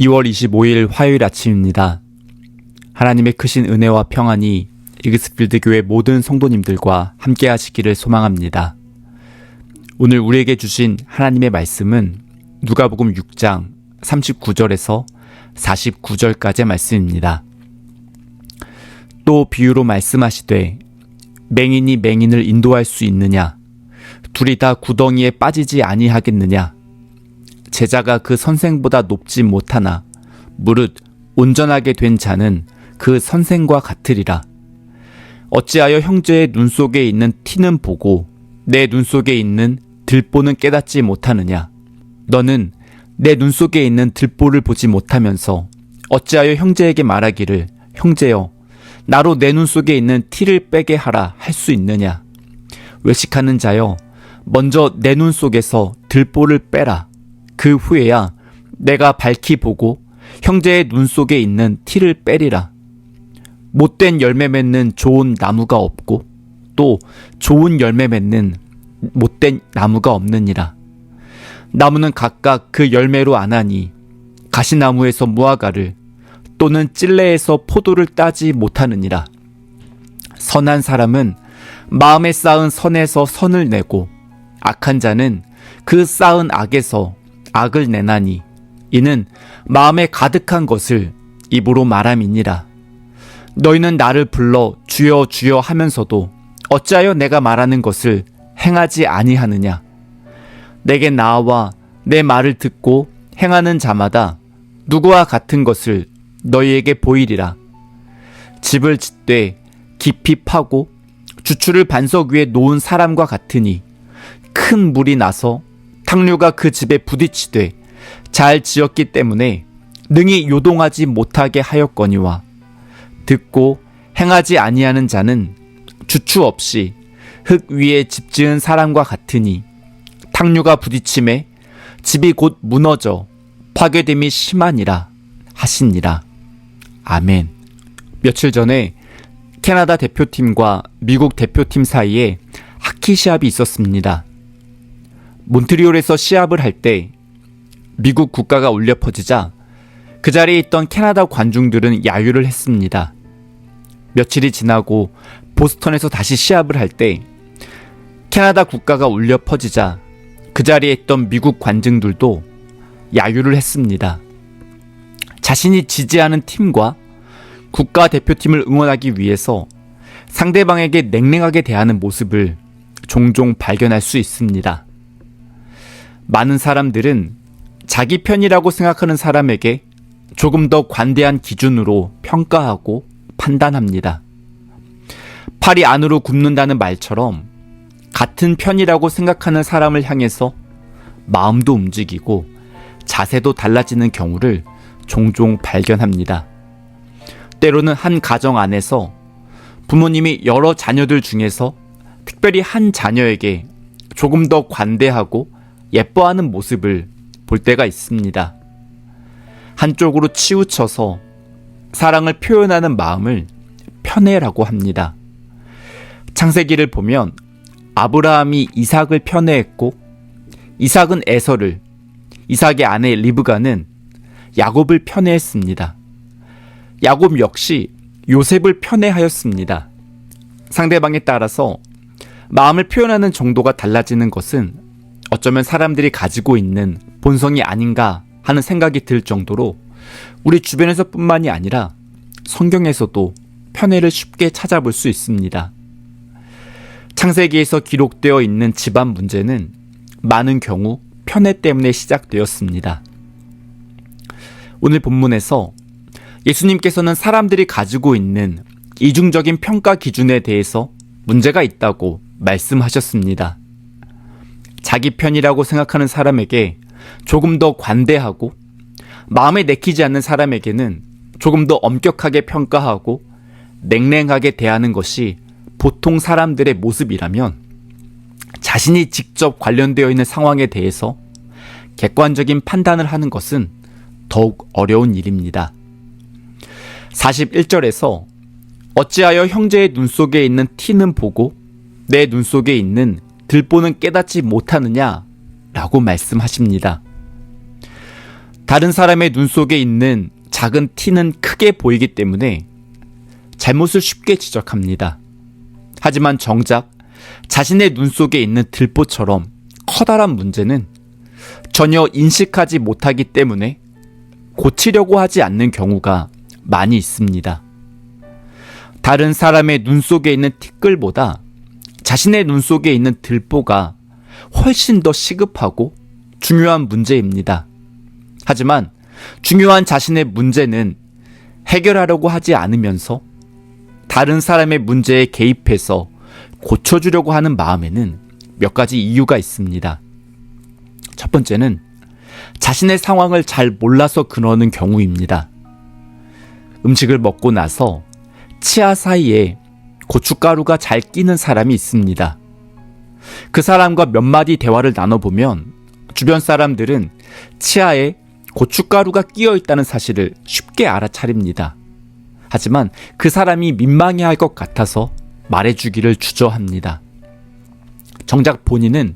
2월 25일 화요일 아침입니다. 하나님의 크신 은혜와 평안이 이그스필드 교회 모든 성도님들과 함께 하시기를 소망합니다. 오늘 우리에게 주신 하나님의 말씀은 누가복음 6장 39절에서 49절까지의 말씀입니다. 또 비유로 말씀하시되 맹인이 맹인을 인도할 수 있느냐 둘이 다 구덩이에 빠지지 아니하겠느냐 제자가 그 선생보다 높지 못하나 무릇 온전하게 된 자는 그 선생과 같으리라. 어찌하여 형제의 눈 속에 있는 티는 보고 내 눈 속에 있는 들보는 깨닫지 못하느냐? 너는 내 눈 속에 있는 들보를 보지 못하면서 어찌하여 형제에게 말하기를 형제여 나로 내 눈 속에 있는 티를 빼게 하라 할 수 있느냐? 외식하는 자여 먼저 내 눈 속에서 들보를 빼라. 그 후에야 내가 밝히 보고 형제의 눈 속에 있는 티를 빼리라. 못된 열매 맺는 좋은 나무가 없고 또 좋은 열매 맺는 못된 나무가 없느니라. 나무는 각각 그 열매로 아나니 가시나무에서 무화과를 또는 찔레에서 포도를 따지 못하느니라. 선한 사람은 마음에 쌓은 선에서 선을 내고 악한 자는 그 쌓은 악에서 악을 내나니 이는 마음에 가득한 것을 입으로 말함이니라. 너희는 나를 불러 주여 주여 하면서도 어찌하여 내가 말하는 것을 행하지 아니하느냐? 내게 나와 내 말을 듣고 행하는 자마다 누구와 같은 것을 너희에게 보이리라. 집을 짓되 깊이 파고 주추를 반석 위에 놓은 사람과 같으니 큰 물이 나서 탕류가 그 집에 부딪히되 잘 지었기 때문에 능히 요동하지 못하게 하였거니와 듣고 행하지 아니하는 자는 주추 없이 흙 위에 집 지은 사람과 같으니 탕류가 부딪힘에 집이 곧 무너져 파괴됨이 심하니라 하시니라. 아멘. 며칠 전에 캐나다 대표팀과 미국 대표팀 사이에 하키 시합이 있었습니다. 몬트리올에서 시합을 할 때 미국 국가가 울려 퍼지자 그 자리에 있던 캐나다 관중들은 야유를 했습니다. 며칠이 지나고 보스턴에서 다시 시합을 할 때 캐나다 국가가 울려 퍼지자 그 자리에 있던 미국 관중들도 야유를 했습니다. 자신이 지지하는 팀과 국가 대표팀을 응원하기 위해서 상대방에게 냉랭하게 대하는 모습을 종종 발견할 수 있습니다. 많은 사람들은 자기 편이라고 생각하는 사람에게 조금 더 관대한 기준으로 평가하고 판단합니다. 팔이 안으로 굽는다는 말처럼 같은 편이라고 생각하는 사람을 향해서 마음도 움직이고 자세도 달라지는 경우를 종종 발견합니다. 때로는 한 가정 안에서 부모님이 여러 자녀들 중에서 특별히 한 자녀에게 조금 더 관대하고 예뻐하는 모습을 볼 때가 있습니다. 한쪽으로 치우쳐서 사랑을 표현하는 마음을 편애라고 합니다. 창세기를 보면 아브라함이 이삭을 편애했고 이삭은 에서를 이삭의 아내 리브가는 야곱을 편애했습니다. 야곱 역시 요셉을 편애하였습니다. 상대방에 따라서 마음을 표현하는 정도가 달라지는 것은 어쩌면 사람들이 가지고 있는 본성이 아닌가 하는 생각이 들 정도로 우리 주변에서 뿐만이 아니라 성경에서도 편애를 쉽게 찾아볼 수 있습니다. 창세기에서 기록되어 있는 집안 문제는 많은 경우 편애 때문에 시작되었습니다. 오늘 본문에서 예수님께서는 사람들이 가지고 있는 이중적인 평가 기준에 대해서 문제가 있다고 말씀하셨습니다. 자기 편이라고 생각하는 사람에게 조금 더 관대하고 마음에 내키지 않는 사람에게는 조금 더 엄격하게 평가하고 냉랭하게 대하는 것이 보통 사람들의 모습이라면 자신이 직접 관련되어 있는 상황에 대해서 객관적인 판단을 하는 것은 더욱 어려운 일입니다. 41절에서 어찌하여 형제의 눈 속에 있는 티는 보고 내 눈 속에 있는 들보는 깨닫지 못하느냐? 라고 말씀하십니다. 다른 사람의 눈 속에 있는 작은 티는 크게 보이기 때문에 잘못을 쉽게 지적합니다. 하지만 정작 자신의 눈 속에 있는 들보처럼 커다란 문제는 전혀 인식하지 못하기 때문에 고치려고 하지 않는 경우가 많이 있습니다. 다른 사람의 눈 속에 있는 티끌보다 자신의 눈 속에 있는 들보가 훨씬 더 시급하고 중요한 문제입니다. 하지만 중요한 자신의 문제는 해결하려고 하지 않으면서 다른 사람의 문제에 개입해서 고쳐주려고 하는 마음에는 몇 가지 이유가 있습니다. 첫 번째는 자신의 상황을 잘 몰라서 그러는 경우입니다. 음식을 먹고 나서 치아 사이에 고춧가루가 잘 끼는 사람이 있습니다. 그 사람과 몇 마디 대화를 나눠보면 주변 사람들은 치아에 고춧가루가 끼어 있다는 사실을 쉽게 알아차립니다. 하지만 그 사람이 민망해 할것 같아서 말해주기를 주저합니다. 정작 본인은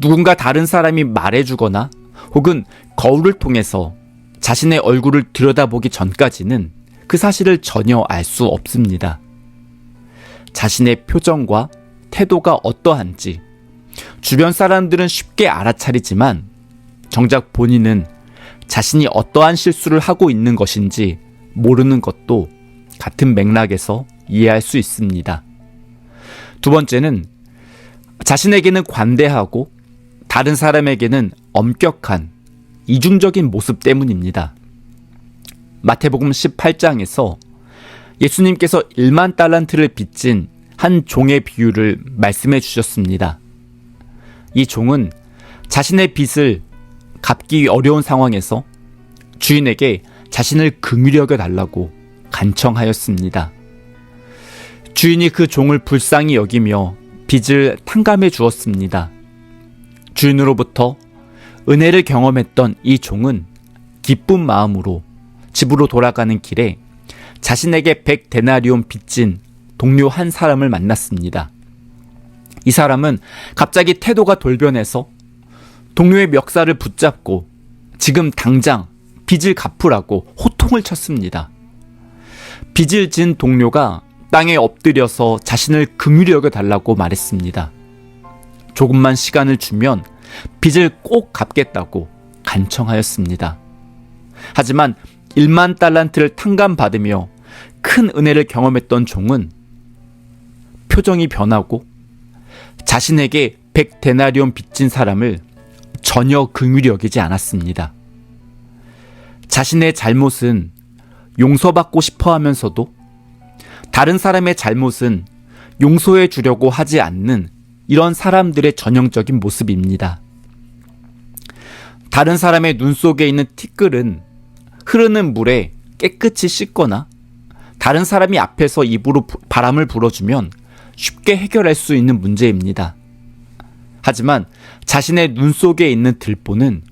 누군가 다른 사람이 말해주거나 혹은 거울을 통해서 자신의 얼굴을 들여다보기 전까지는 그 사실을 전혀 알 수 없습니다. 자신의 표정과 태도가 어떠한지 주변 사람들은 쉽게 알아차리지만 정작 본인은 자신이 어떠한 실수를 하고 있는 것인지 모르는 것도 같은 맥락에서 이해할 수 있습니다. 두 번째는 자신에게는 관대하고 다른 사람에게는 엄격한 이중적인 모습 때문입니다. 마태복음 18장에서 예수님께서 1만 달란트를 빚진 한 종의 비유를 말씀해 주셨습니다. 이 종은 자신의 빚을 갚기 어려운 상황에서 주인에게 자신을 긍휼히 여겨 달라고 간청하였습니다. 주인이 그 종을 불쌍히 여기며 빚을 탕감해 주었습니다. 주인으로부터 은혜를 경험했던 이 종은 기쁜 마음으로 집으로 돌아가는 길에 자신에게 백 데나리온 빚진 동료 한 사람을 만났습니다. 이 사람은 갑자기 태도가 돌변해서 동료의 멱살을 붙잡고 지금 당장 빚을 갚으라고 호통을 쳤습니다. 빚을 진 동료가 땅에 엎드려서 자신을 긍휼히 여겨 달라고 말했습니다. 조금만 시간을 주면 빚을 꼭 갚겠다고 간청하였습니다. 하지만 1만 달란트를 탕감받으며 큰 은혜를 경험했던 종은 표정이 변하고 자신에게 100데나리온 빚진 사람을 전혀 긍휼히 여기지 않았습니다. 자신의 잘못은 용서받고 싶어 하면서도 다른 사람의 잘못은 용서해 주려고 하지 않는 이런 사람들의 전형적인 모습입니다. 다른 사람의 눈 속에 있는 티끌은 흐르는 물에 깨끗이 씻거나 다른 사람이 앞에서 입으로 바람을 불어주면 쉽게 해결할 수 있는 문제입니다. 하지만 자신의 눈 속에 있는 들보는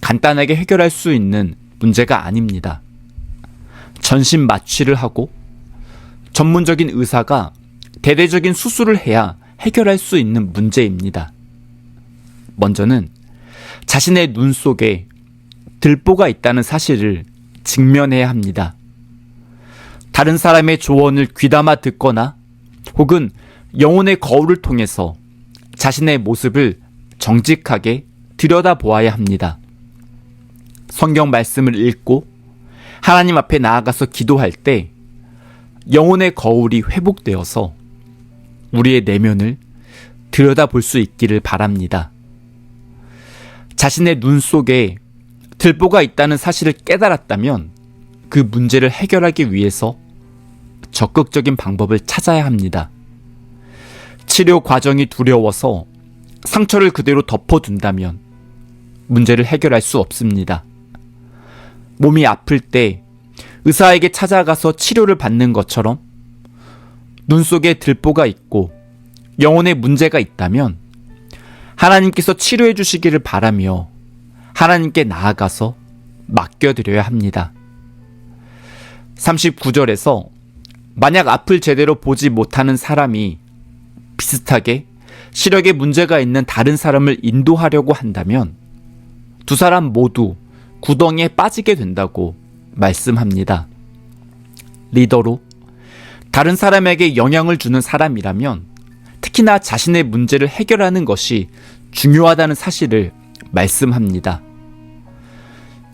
간단하게 해결할 수 있는 문제가 아닙니다. 전신 마취를 하고 전문적인 의사가 대대적인 수술을 해야 해결할 수 있는 문제입니다. 먼저는 자신의 눈 속에 들보가 있다는 사실을 직면해야 합니다. 다른 사람의 조언을 귀담아 듣거나 혹은 영혼의 거울을 통해서 자신의 모습을 정직하게 들여다보아야 합니다. 성경 말씀을 읽고 하나님 앞에 나아가서 기도할 때 영혼의 거울이 회복되어서 우리의 내면을 들여다볼 수 있기를 바랍니다. 자신의 눈 속에 들보가 있다는 사실을 깨달았다면 그 문제를 해결하기 위해서 적극적인 방법을 찾아야 합니다. 치료 과정이 두려워서 상처를 그대로 덮어둔다면 문제를 해결할 수 없습니다. 몸이 아플 때 의사에게 찾아가서 치료를 받는 것처럼 눈 속에 들보가 있고 영혼에 문제가 있다면 하나님께서 치료해 주시기를 바라며 하나님께 나아가서 맡겨드려야 합니다. 39절에서 만약 앞을 제대로 보지 못하는 사람이 비슷하게 시력에 문제가 있는 다른 사람을 인도하려고 한다면 두 사람 모두 구덩이에 빠지게 된다고 말씀합니다. 리더로 다른 사람에게 영향을 주는 사람이라면 특히나 자신의 문제를 해결하는 것이 중요하다는 사실을 말씀합니다.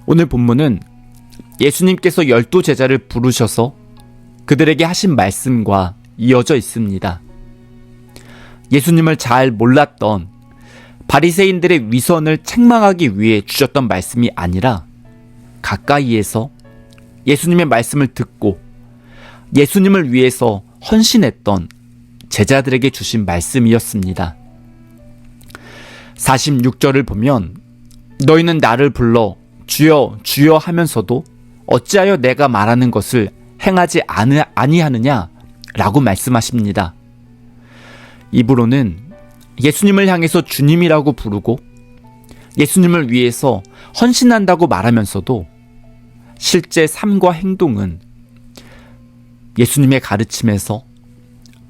오늘 본문은 예수님께서 열두 제자를 부르셔서 그들에게 하신 말씀과 이어져 있습니다. 예수님을 잘 몰랐던 바리새인들의 위선을 책망하기 위해 주셨던 말씀이 아니라 가까이에서 예수님의 말씀을 듣고 예수님을 위해서 헌신했던 제자들에게 주신 말씀이었습니다. 46절을 보면 너희는 나를 불러 주여 주여 하면서도 어찌하여 내가 말하는 것을 행하지 아니- 아니하느냐 라고 말씀하십니다. 입으로는 예수님을 향해서 주님이라고 부르고 예수님을 위해서 헌신한다고 말하면서도 실제 삶과 행동은 예수님의 가르침에서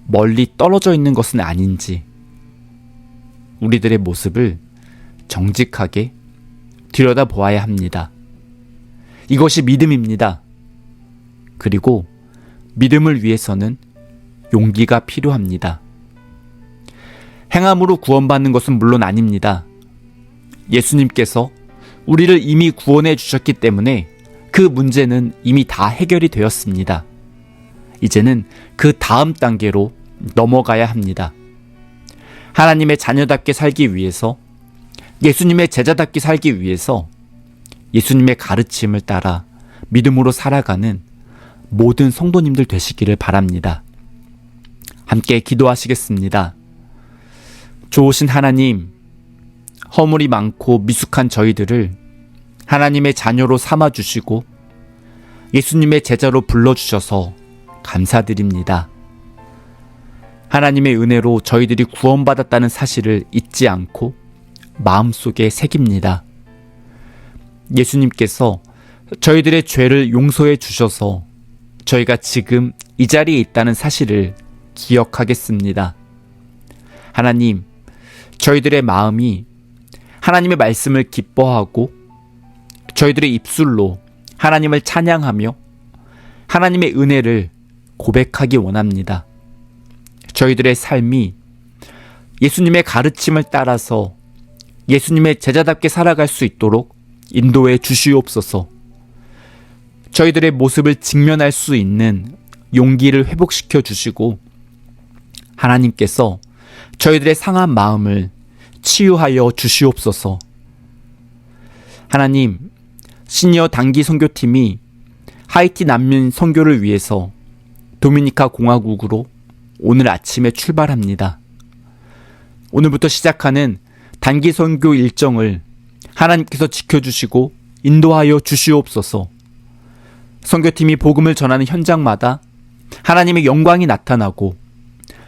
멀리 떨어져 있는 것은 아닌지 우리들의 모습을 정직하게 들여다 보아야 합니다. 이것이 믿음입니다. 그리고 믿음을 위해서는 용기가 필요합니다. 행함으로 구원받는 것은 물론 아닙니다. 예수님께서 우리를 이미 구원해 주셨기 때문에 그 문제는 이미 다 해결이 되었습니다. 이제는 그 다음 단계로 넘어가야 합니다. 하나님의 자녀답게 살기 위해서 예수님의 제자답게 살기 위해서 예수님의 가르침을 따라 믿음으로 살아가는 모든 성도님들 되시기를 바랍니다. 함께 기도하시겠습니다. 좋으신 하나님, 허물이 많고 미숙한 저희들을 하나님의 자녀로 삼아주시고 예수님의 제자로 불러주셔서 감사드립니다. 하나님의 은혜로 저희들이 구원받았다는 사실을 잊지 않고 마음속에 새깁니다. 예수님께서 저희들의 죄를 용서해 주셔서 저희가 지금 이 자리에 있다는 사실을 기억하겠습니다. 하나님, 저희들의 마음이 하나님의 말씀을 기뻐하고 저희들의 입술로 하나님을 찬양하며 하나님의 은혜를 고백하기 원합니다. 저희들의 삶이 예수님의 가르침을 따라서 예수님의 제자답게 살아갈 수 있도록 인도해 주시옵소서. 저희들의 모습을 직면할 수 있는 용기를 회복시켜 주시고 하나님께서 저희들의 상한 마음을 치유하여 주시옵소서. 하나님, 시니어 단기 선교팀이 하이티 난민 선교를 위해서 도미니카 공화국으로 오늘 아침에 출발합니다. 오늘부터 시작하는 단기 선교 일정을 하나님께서 지켜주시고 인도하여 주시옵소서. 선교팀이 복음을 전하는 현장마다 하나님의 영광이 나타나고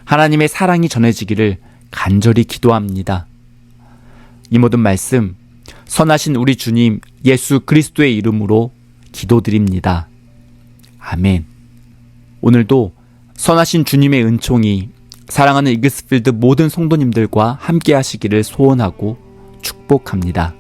하나님의 사랑이 전해지기를 간절히 기도합니다. 이 모든 말씀 선하신 우리 주님 예수 그리스도의 이름으로 기도드립니다. 아멘. 오늘도 선하신 주님의 은총이 사랑하는 이그스필드 모든 성도님들과 함께 하시기를 소원하고 축복합니다.